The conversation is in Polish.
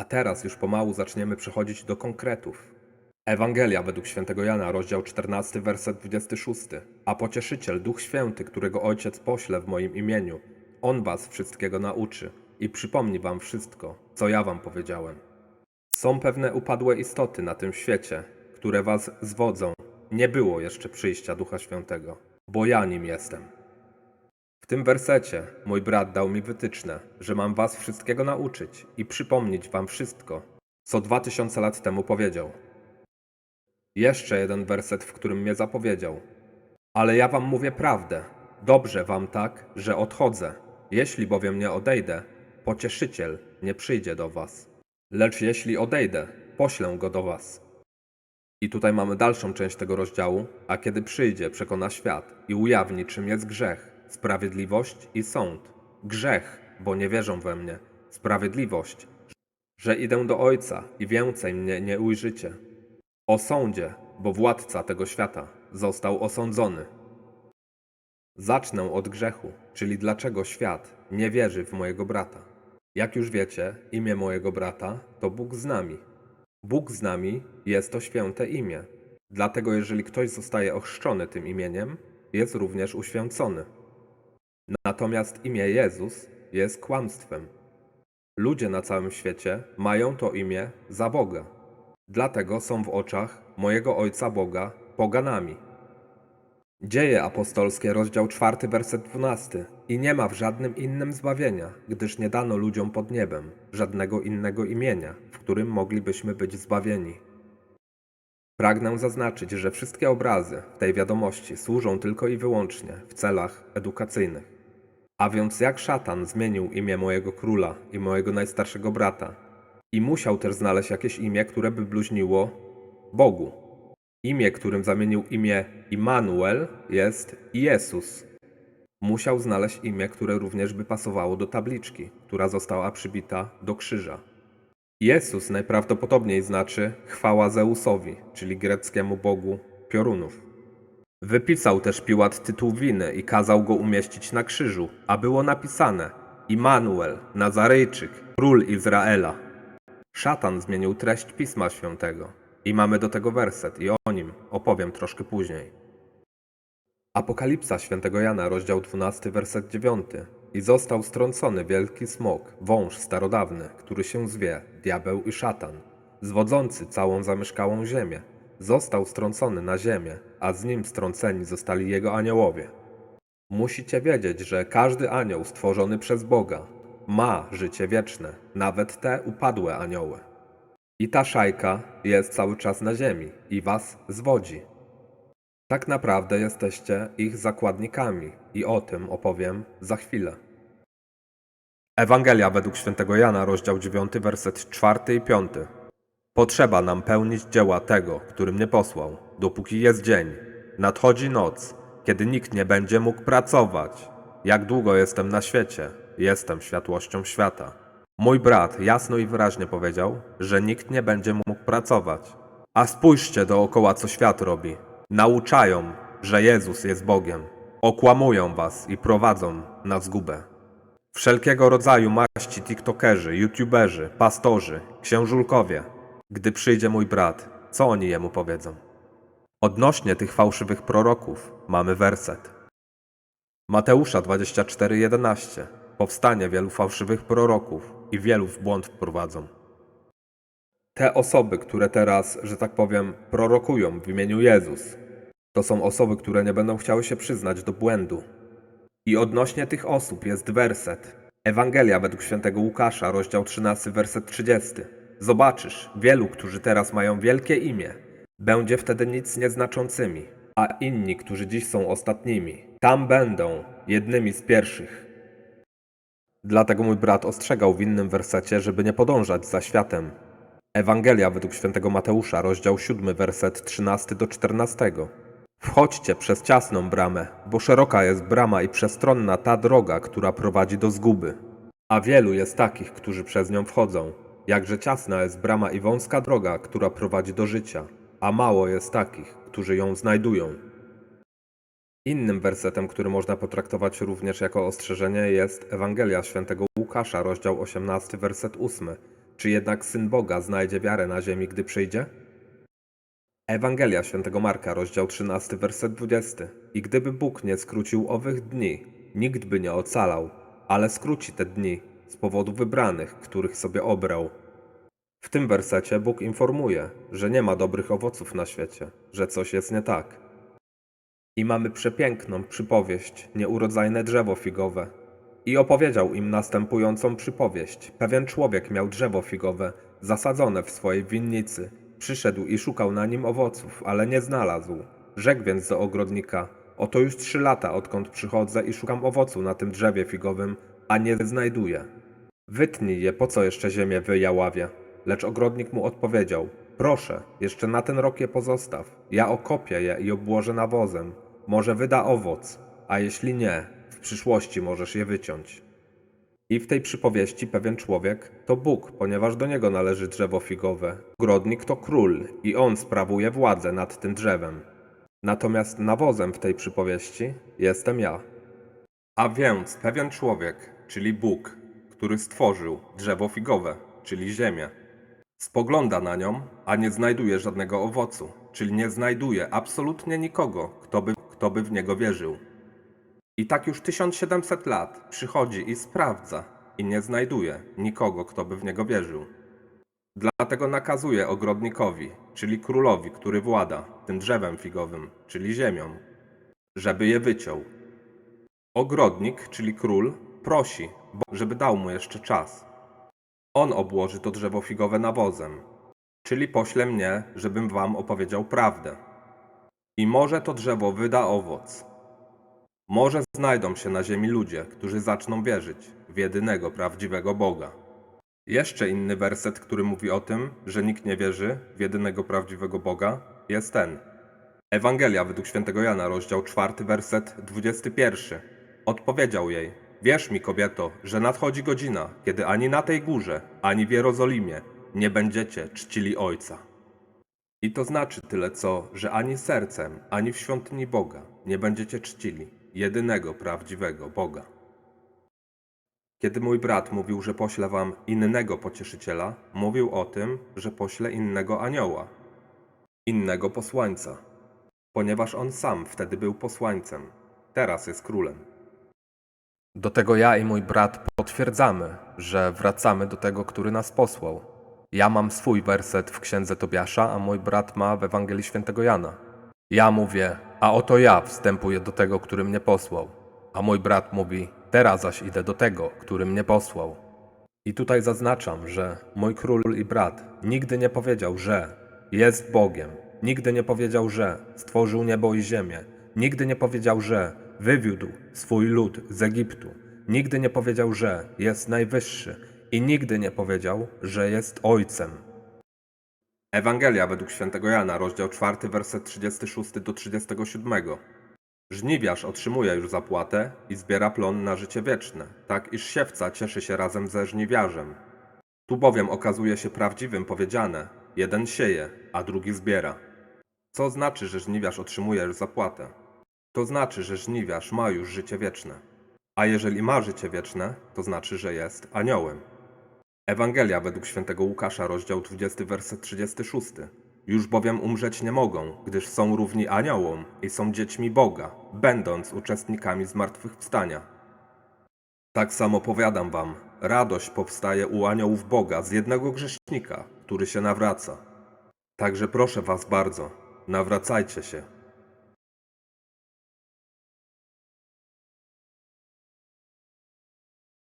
A teraz już pomału zaczniemy przechodzić do konkretów. Ewangelia według świętego Jana, rozdział 14, werset 26. A pocieszyciel, Duch Święty, którego Ojciec pośle w moim imieniu, On was wszystkiego nauczy i przypomni wam wszystko, co ja wam powiedziałem. Są pewne upadłe istoty na tym świecie, które was zwodzą. Nie było jeszcze przyjścia Ducha Świętego, bo ja nim jestem. Tym wersecie mój brat dał mi wytyczne, że mam was wszystkiego nauczyć i przypomnieć wam wszystko, co dwa tysiące lat temu powiedział. Jeszcze jeden werset, w którym mnie zapowiedział. Ale ja wam mówię prawdę. Dobrze wam tak, że odchodzę. Jeśli bowiem nie odejdę, pocieszyciel nie przyjdzie do was. Lecz jeśli odejdę, poślę go do was. I tutaj mamy dalszą część tego rozdziału, a kiedy przyjdzie, przekona świat i ujawni, czym jest grzech, sprawiedliwość i sąd. Grzech, bo nie wierzą we mnie. Sprawiedliwość, że idę do Ojca i więcej mnie nie ujrzycie. O sądzie, bo władca tego świata został osądzony. Zacznę od grzechu, czyli dlaczego świat nie wierzy w mojego brata. Jak już wiecie, imię mojego brata to Bóg z nami. Bóg z nami jest to święte imię. Dlatego jeżeli ktoś zostaje ochrzczony tym imieniem, jest również uświęcony. Natomiast imię Jezus jest kłamstwem. Ludzie na całym świecie mają to imię za Boga. Dlatego są w oczach mojego Ojca Boga poganami. Dzieje apostolskie, rozdział 4, werset 12. I nie ma w żadnym innym zbawienia, gdyż nie dano ludziom pod niebem żadnego innego imienia, w którym moglibyśmy być zbawieni. Pragnę zaznaczyć, że wszystkie obrazy w tej wiadomości służą tylko i wyłącznie w celach edukacyjnych. A więc jak szatan zmienił imię mojego króla i mojego najstarszego brata, i musiał też znaleźć jakieś imię, które by bluźniło Bogu. Imię, którym zamienił imię Immanuel, jest Jezus. Musiał znaleźć imię, które również by pasowało do tabliczki, która została przybita do krzyża. Jezus najprawdopodobniej znaczy chwała Zeusowi, czyli greckiemu bogu piorunów. Wypisał też Piłat tytuł winy i kazał go umieścić na krzyżu, a było napisane Immanuel, Nazarejczyk, król Izraela. Szatan zmienił treść Pisma Świętego i mamy do tego werset i o nim opowiem troszkę później. Apokalipsa świętego Jana, rozdział 12, werset 9. I został strącony wielki smok, wąż starodawny, który się zwie, diabeł i szatan, zwodzący całą zamieszkałą ziemię. Został strącony na ziemię, a z nim strąceni zostali jego aniołowie. Musicie wiedzieć, że każdy anioł stworzony przez Boga ma życie wieczne, nawet te upadłe anioły. I ta szajka jest cały czas na ziemi i was zwodzi. Tak naprawdę jesteście ich zakładnikami i o tym opowiem za chwilę. Ewangelia według świętego Jana, rozdział 9, werset 4 i 5. Potrzeba nam pełnić dzieła tego, który mnie posłał, dopóki jest dzień. Nadchodzi noc, kiedy nikt nie będzie mógł pracować. Jak długo jestem na świecie, jestem światłością świata. Mój brat jasno i wyraźnie powiedział, że nikt nie będzie mógł pracować. A spójrzcie dookoła, co świat robi. Nauczają, że Jezus jest Bogiem. Okłamują was i prowadzą na zgubę. Wszelkiego rodzaju maści tiktokerzy, youtuberzy, pastorzy, księżulkowie. Gdy przyjdzie mój brat, co oni jemu powiedzą? Odnośnie tych fałszywych proroków mamy werset. Mateusza 24:11. Powstanie wielu fałszywych proroków i wielu w błąd wprowadzą. Te osoby, które teraz, że tak powiem, prorokują w imieniu Jezus, to są osoby, które nie będą chciały się przyznać do błędu. I odnośnie tych osób jest werset. Ewangelia według świętego Łukasza, rozdział 13, werset 30. Zobaczysz, wielu, którzy teraz mają wielkie imię, będzie wtedy nic nieznaczącymi, a inni, którzy dziś są ostatnimi, tam będą jednymi z pierwszych. Dlatego mój brat ostrzegał w innym wersecie, żeby nie podążać za światem. Ewangelia według świętego Mateusza, rozdział 7, werset 13 do 14. Wchodźcie przez ciasną bramę, bo szeroka jest brama i przestronna ta droga, która prowadzi do zguby. A wielu jest takich, którzy przez nią wchodzą. Jakże ciasna jest brama i wąska droga, która prowadzi do życia, a mało jest takich, którzy ją znajdują. Innym wersetem, który można potraktować również jako ostrzeżenie, jest Ewangelia świętego Łukasza, rozdział 18, werset 8. Czy jednak Syn Boga znajdzie wiarę na ziemi, gdy przyjdzie? Ewangelia świętego Marka, rozdział 13, werset 20. I gdyby Bóg nie skrócił owych dni, nikt by nie ocalał, ale skróci te dni z powodu wybranych, których sobie obrał. W tym wersecie Bóg informuje, że nie ma dobrych owoców na świecie, że coś jest nie tak. I mamy przepiękną przypowieść, nieurodzajne drzewo figowe. I opowiedział im następującą przypowieść. Pewien człowiek miał drzewo figowe zasadzone w swojej winnicy. Przyszedł i szukał na nim owoców, ale nie znalazł. Rzekł więc do ogrodnika: Oto już trzy lata, odkąd przychodzę i szukam owocu na tym drzewie figowym, a nie znajduję. Wytnij je, po co jeszcze ziemię wyjaławie? Lecz ogrodnik mu odpowiedział: Proszę, jeszcze na ten rok je pozostaw. Ja okopię je i obłożę nawozem. Może wyda owoc, a jeśli nie, w przyszłości możesz je wyciąć. I w tej przypowieści pewien człowiek to Bóg, ponieważ do niego należy drzewo figowe. Ogrodnik to król i on sprawuje władzę nad tym drzewem. Natomiast nawozem w tej przypowieści jestem ja. A więc pewien człowiek, czyli Bóg, który stworzył drzewo figowe, czyli ziemię, spogląda na nią, a nie znajduje żadnego owocu, czyli nie znajduje absolutnie nikogo, kto by, kto by w niego wierzył. I tak już 1700 lat przychodzi i sprawdza i nie znajduje nikogo, kto by w niego wierzył. Dlatego nakazuje ogrodnikowi, czyli królowi, który włada tym drzewem figowym, czyli ziemią, żeby je wyciął. Ogrodnik, czyli król, prosi, żeby dał mu jeszcze czas. On obłoży to drzewo figowe nawozem, czyli pośle mnie, żebym wam opowiedział prawdę. I może to drzewo wyda owoc. Może znajdą się na ziemi ludzie, którzy zaczną wierzyć w jedynego prawdziwego Boga. Jeszcze inny werset, który mówi o tym, że nikt nie wierzy w jedynego prawdziwego Boga, jest ten. Ewangelia według świętego Jana, rozdział 4, werset 21. Odpowiedział jej: Wierz mi, kobieto, że nadchodzi godzina, kiedy ani na tej górze, ani w Jerozolimie nie będziecie czcili Ojca. I to znaczy tyle co, że ani sercem, ani w świątyni Boga nie będziecie czcili jedynego prawdziwego Boga. Kiedy mój brat mówił, że pośle wam innego pocieszyciela, mówił o tym, że pośle innego anioła, innego posłańca, ponieważ on sam wtedy był posłańcem, teraz jest królem. Do tego ja i mój brat potwierdzamy, że wracamy do tego, który nas posłał. Ja mam swój werset w księdze Tobiasza, a mój brat ma w Ewangelii Świętego Jana. Ja mówię, a oto ja wstępuję do tego, który mnie posłał. A mój brat mówi, teraz zaś idę do tego, który mnie posłał. I tutaj zaznaczam, że mój król i brat nigdy nie powiedział, że jest Bogiem. Nigdy nie powiedział, że stworzył niebo i ziemię. Nigdy nie powiedział, że wywiódł swój lud z Egiptu. Nigdy nie powiedział, że jest najwyższy. I nigdy nie powiedział, że jest Ojcem. Ewangelia według świętego Jana, rozdział 4, werset 36 do 37. Żniwiarz otrzymuje już zapłatę i zbiera plon na życie wieczne, tak iż siewca cieszy się razem ze żniwiarzem. Tu bowiem okazuje się prawdziwym powiedziane: jeden sieje, a drugi zbiera. Co znaczy, że żniwiarz otrzymuje już zapłatę? To znaczy, że żniwiarz ma już życie wieczne. A jeżeli ma życie wieczne, to znaczy, że jest aniołem. Ewangelia według świętego Łukasza, rozdział 20, werset 36. Już bowiem umrzeć nie mogą, gdyż są równi aniołom i są dziećmi Boga, będąc uczestnikami zmartwychwstania. Tak samo powiadam wam, radość powstaje u aniołów Boga z jednego grzesznika, który się nawraca. Także proszę was bardzo, nawracajcie się